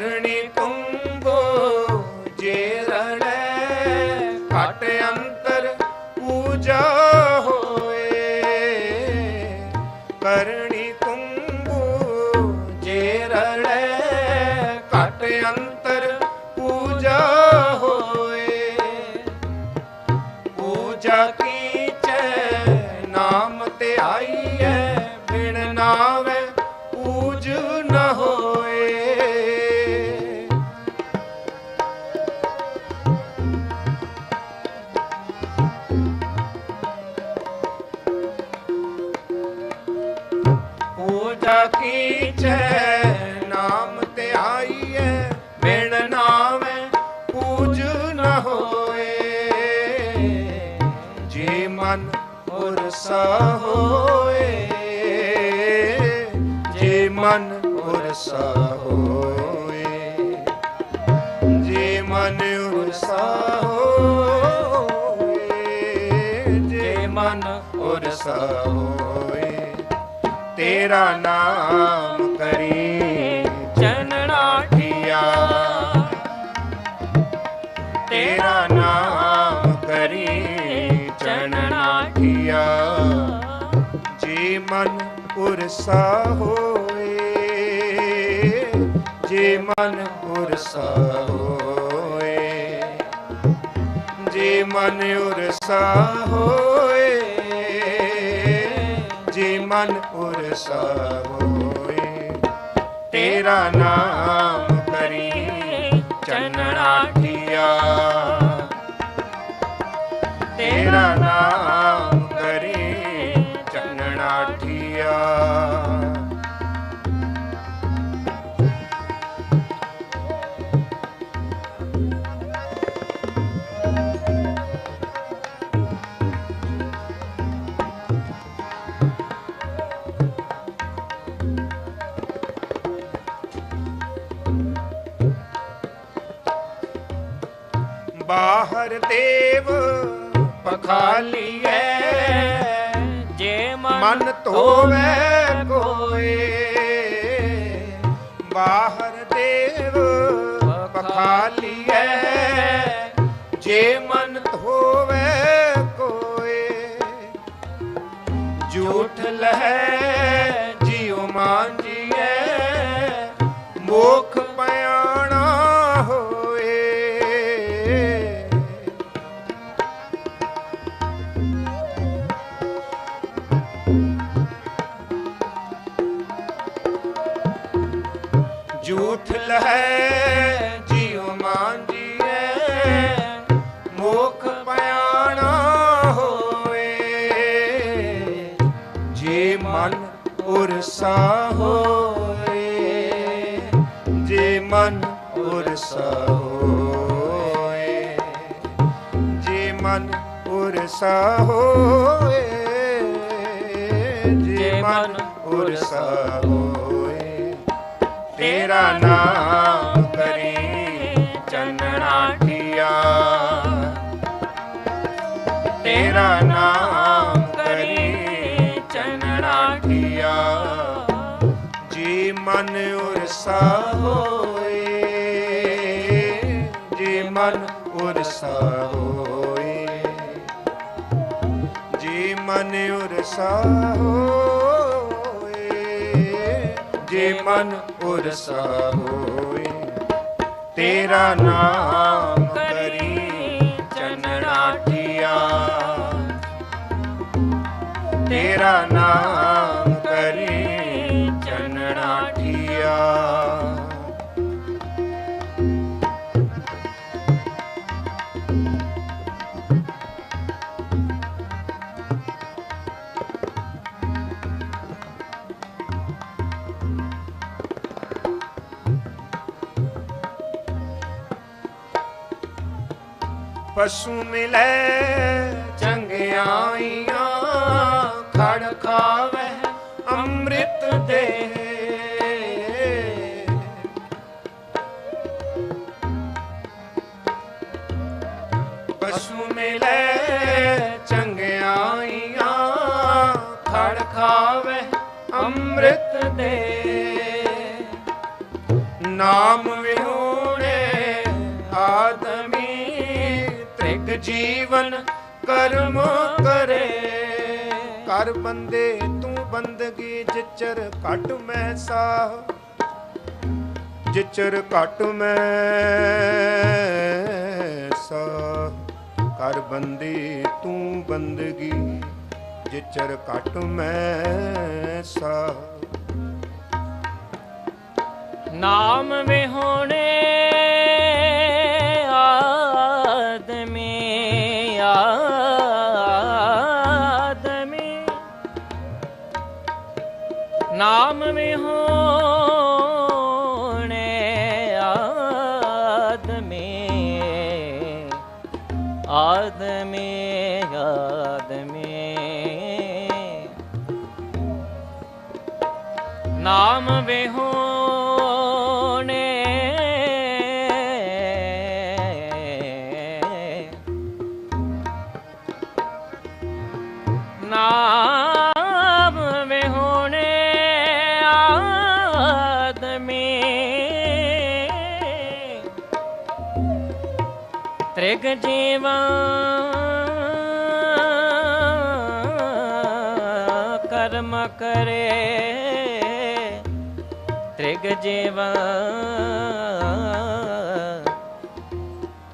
是你。ਹੋਏ, ਜੇ ਮਨ ਉਰਸਾ ਹੋਏ, ਜੇ ਮਨ ਉਰਸਾ ਹੋਏ, ਜੇ ਮਨ ਉਰਸਾ ਹੋਏ, ਤੇਰਾ ਨਾਮ ਕਰੀ ਚਨਣਾ ਠੀਆ ਤੇਰਾ ਨਾਮ ਉਰਸਾ ਹੋਏ ਜੇ ਮਨ ਉਰਸਾ ਹੋਏ ਜੇ ਮਨ ਉਰਸਾ ਹੋਏ ਜੇ ਮਨ ਉਰਸਾ ਹੋਏ ਤੇਰਾ ਨਾਮ ਕਰੀ ਚੰਨਣਾ ਤੇਰਾ ਨਾਮ ਦੇਵ ਪਖਾਲੀਐ। ਜੇ ਮਨ ਧੋਵੇ ਕੋਏ। ਬਾਹਰ ਦੇਵ ਪਖਾਲੀਐ। ਜੇ ਮਨ ਧੋਵੇ ਕੋਏ। ਝੂਠ ਲਹੈ ਜਿਉ ਮਾਂਜੀਐ। ਮੋਖ ਮਨ ਉਰਸਾ ਹੋਏ ਜੇ ਮਨ ਉਰਸਾ ਹੋਏ ਜੇ ਮਨ ਉਰਸਾ ਹੋਏ ਜੇ ਮਨ ਉਰਸਾ ਹੋਏ ਤੇਰਾ ਨਾਮ ਕਰੀ ਚੰਨਣਾ ਠੀਆ ਤੇਰਾ ਮਨ ਉਰਸਾ ਹੋਏ, ਜੀ ਮਨ ਉਰਸਾ ਹੋਏ, ਜੀ ਮਨ ਉਰਸਾ ਹੋਏ, ਜੇ ਮਨ ਉਰਸਾ ਹੋਏ, ਤੇਰਾ ਨਾਮ ਕਰੀ ਚੰਨਣਾ ਤੇਰਾ ਨਾਮ ਪਸ਼ੂ ਮਿਲੇ ਚੰਗਿਆਈਆਂ ਖੜ ਖਾਵੇ ਅੰਮ੍ਰਿਤ ਦੇ। ਪਸ਼ੂ ਮਿਲੇ ਚੰਗਿਆਈਆਂ ਖੜ ਖਾਵੇ ਅੰਮ੍ਰਿਤ ਦੇ। ਨਾਮ ਜੀਵਨ ਕਰਮ ਕਰੇ। ਕਰ ਬੰਦੇ ਤੂੰ ਬੰਦਗੀ, ਜਿਚਰ ਘਟ ਮੈਂ ਸਾਹ। ਜਿਚਰ ਘਟ ਮੈਂ ਸਾਹ। ਕਰ ਬੰਦੇ ਤੂੰ ਬੰਦਗੀ, ਜਿਚਰ ਘਟ ਮੈਂ ਸਾਹ। ਨਾਮ ਵਿਹੋਣੇ ਨਾਮ ਵਿਹੋਣੇ ਤ੍ਰਿਗ ਜੀਵਾ। ਕਰਮ ਕਰੇ ਤ੍ਰਿਗ ਜੀਵਾ।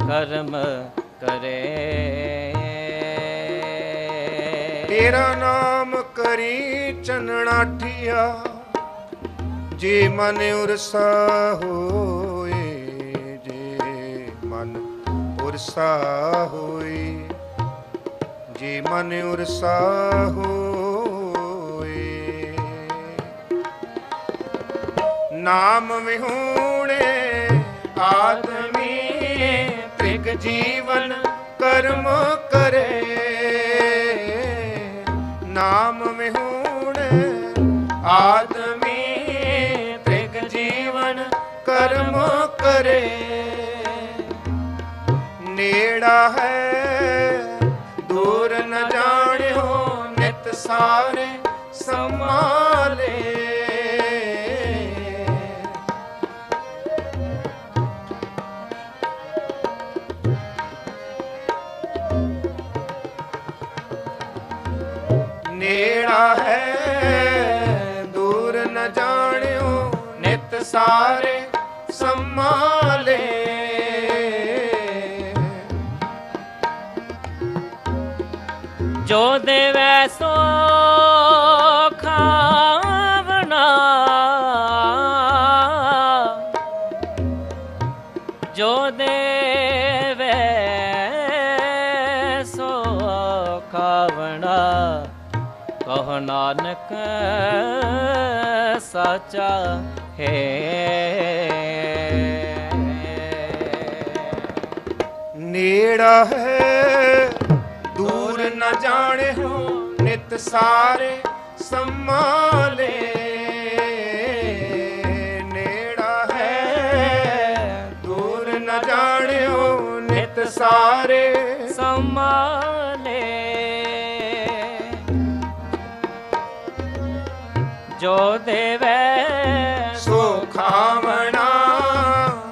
ਕਰਮ ਕਰੇ। ਤੇਰਾ ਨਾਮ ਕਰੀ ਚਨਣਾਠੀਆ ਜੇ ਮਨ ਉਰਸਾ ਹੋਏ, ਜੇ ਮਨ ਉਰਸਾ ਹੋਏ, ਜੇ ਮਨ ਉਰਸਾ ਹੋਏ। ਨਾਮ ਵਿਹੂਣੇ ਆਦਮੀ ਤ੍ਰਿਗ ਜੀਵਨ ਕਰਮ ਕਰੇ। ਨਾਮ ਵਿਹੂਣੇ ਆਦਮੀ ਨੇੜਾ ਹੈ। ਦੂਰ ਨ ਜਾਣਿਓ ਨਿਤ ਸਾਰੇ ਸੰਭਾਲੇ ਨੇੜਾ ਹੈ। ਦੂਰ ਨ ਜਾਣਿਓ ਨਿਤ ਸਾਰੇ ਜੋ ਦੇਵੈ ਸੋ ਖਾਵਣਾ। ਜੋ ਦੇਵੈ ਸੋ ਖਾਵਣਾ। ਕਹ ਨਾਨਕ ਸਾਚਾ ਹੈ। ਨੇੜਾ ਹੈ ਨ ਜਾਣਿਓ ਨਿਤ ਸਾਰੇ ਸਮਾਲੇ ਨੇੜਾ ਹੈ ਦੂਰ ਨ ਜਾਣਿਓ ਨਿਤ ਸਾਰੇ ਸੰਮਾਲੇ ਜੋ ਦੇਵੈ ਸੋ ਖਾਵਣਾ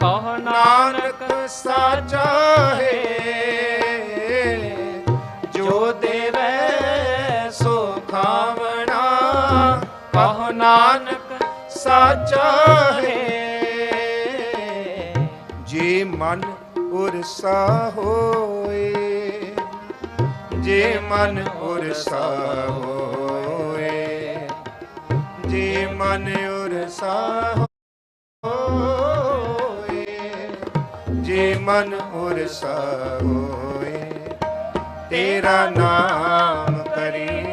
ਕਹ ਨਾਨਕ ਸਾਚਾ ਹੈ। ਸਾਚਾ ਹੈ। ਜੇ ਮਨ ਉਰਸਾ ਹੋਏ, ਜੇ ਮਨ ਉਰਸਾ ਹੋਏ, ਜੇ ਮਨ ਉਰਸਾ ਹੋਏ, ਜੇ ਮਨ ਉਰਸਾ ਹੋਏ, ਤੇਰਾ ਨਾਮ ਕਰੀ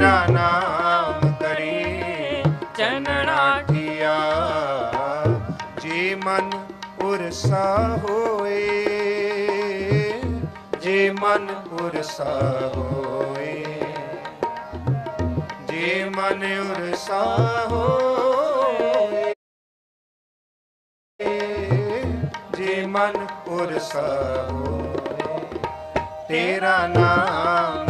ਤੇਰਾ ਨਾਮ ਕਰੀ ਚਨਣਾਠੀਆ ਜੇ ਮਨ ਉਰਸਾ ਹੋਏ ਜੇ ਮਨ ਉਰਸਾ ਹੋਏ ਜੇ ਮਨ ਉਰਸਾ ਹੋਏ ਜੇ ਮਨ ਉਰਸਾ ਹੋਏ ਤੇਰਾ ਨਾਮ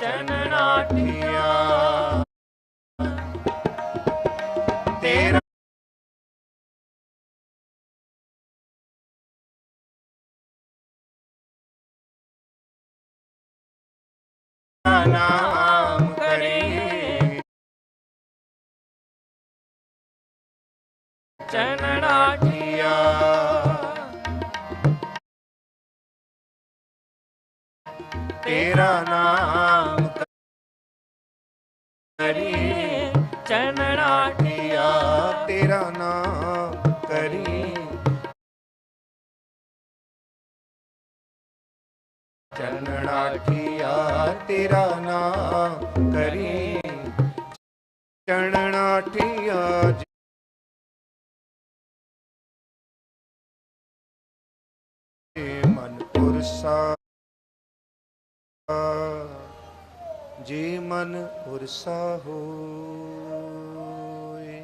ਚੰਨਾ ਤੇਰਾ ਨਾਮ ਕਰੇ ਚੰਨਾ ਤੇਰਾ ਨਾਮ ਚੰਨਣਾ ਕੀਆ ਜੇ। ਮਨ ਪੁਰਸਾ। ਜੇ ਮਨ ਉਰਸਾ ਹੋਏ।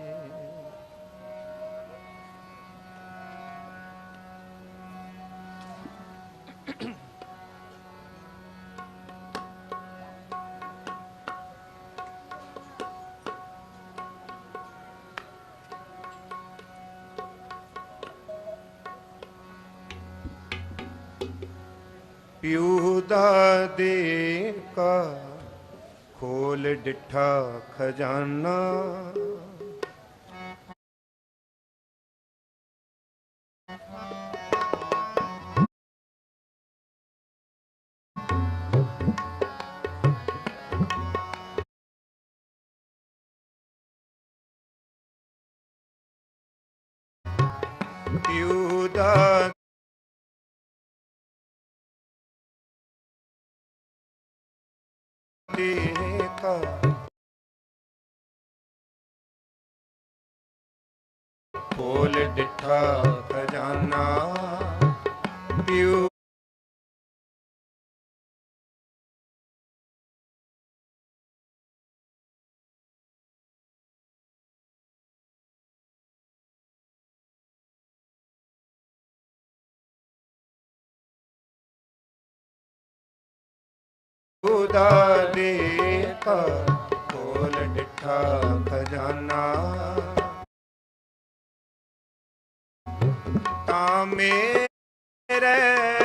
ਪਿਉ ਦਾ ਦੇ ਕਾ ਖੋਲ ਡਿਠਾ ਖਜ਼ਾਨਾ। ਪਿਉ ਦਾ ਦੇ ਕਾ ਖੋਲ ਡਿਠਾ ਖਜ਼ਾਨਾ ਪਿਉ ਖੁਦਾ ਦੇ ਕਾ ਖੋਲ ਡਿਠਾ ਖਜ਼ਾਨਾ। ਤਾਂ ਮੇਰੇ